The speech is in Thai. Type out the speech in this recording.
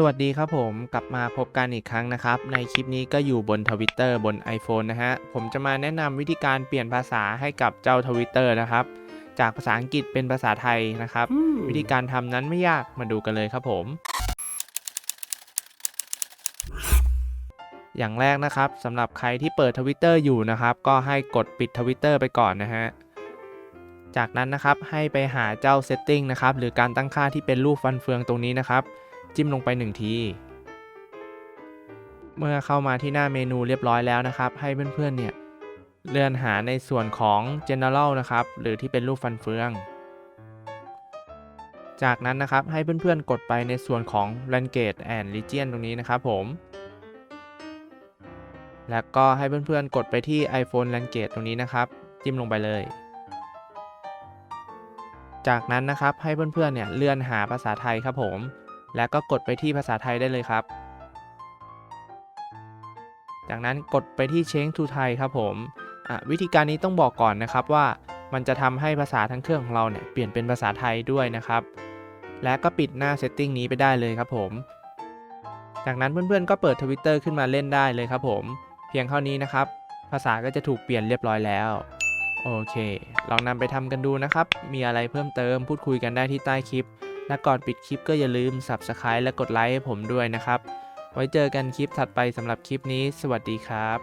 สวัสดีครับผมกลับมาพบกันอีกครั้งนะครับ ในคลิปนี้ก็อยู่บนทวิตเตอร์บน iPhone นะฮะ ผมจะมาแนะนำวิธีการเปลี่ยนภาษาให้กับเจ้าทวิตเตอร์นะครับ จากภาษาอังกฤษเป็นภาษาไทยนะครับ วิธีการทำนั้นไม่ยากมาดูกันเลยครับผม อย่างแรกนะครับสำหรับใครที่เปิดทวิตเตอร์อยู่นะครับ ก็ให้กดปิดทวิตเตอร์ไปก่อนนะฮะจากนั้นนะครับให้ไปหาเจ้า Setting นะครับหรือการตั้งค่าที่เป็นรูปฟันเฟืองตรงนี้นะครับ จิ้มลงไป1ทีเมื่อเข้ามาที่หน้าเมนูเรียบร้อยแล้วนะครับ ให้เพื่อนๆเนี่ยเลื่อนหาในส่วนของ General นะครับ หรือที่เป็นรูปฟันเฟือง จากนั้นนะครับให้เพื่อนๆกดไปในส่วนของ Language and Region ตรงนี้นะครับผม แล้วก็ให้เพื่อนๆกดไปที่ iPhone Language ตรงนี้นะครับ จิ้มลงไปเลย จากนั้นนะครับให้เพื่อนๆเนี่ยเลื่อนหาภาษาไทยครับผม แล้วก็กดไปที่ภาษาไทยได้เลยครับ จากนั้นกดไปที่ Change to Thai ครับผมอะวิธีการนี้ต้องบอกก่อนนะครับว่ามันจะทำให้ภาษาทั้งเครื่องของเราเนี่ยเปลี่ยนเป็นภาษาไทยด้วยนะครับ และก็ปิดหน้า Setting นี้ไปได้เลยครับผม จากนั้นเพื่อนๆก็เปิด Twitter ขึ้นมาเล่นได้เลยครับผม เพียงเท่านี้นะครับ ภาษาก็จะถูกเปลี่ยนเรียบร้อยแล้วโอเค ลองนำไปทำกันดูนะครับ มีอะไรเพิ่มเติมพูดคุยกันได้ที่ใต้คลิป และก่อนปิดคลิปก็อย่าลืม Subscribe และกดไลค์ให้ผมด้วยนะครับ ไว้เจอกันคลิปถัดไปสำหรับคลิปนี้ สวัสดีครับ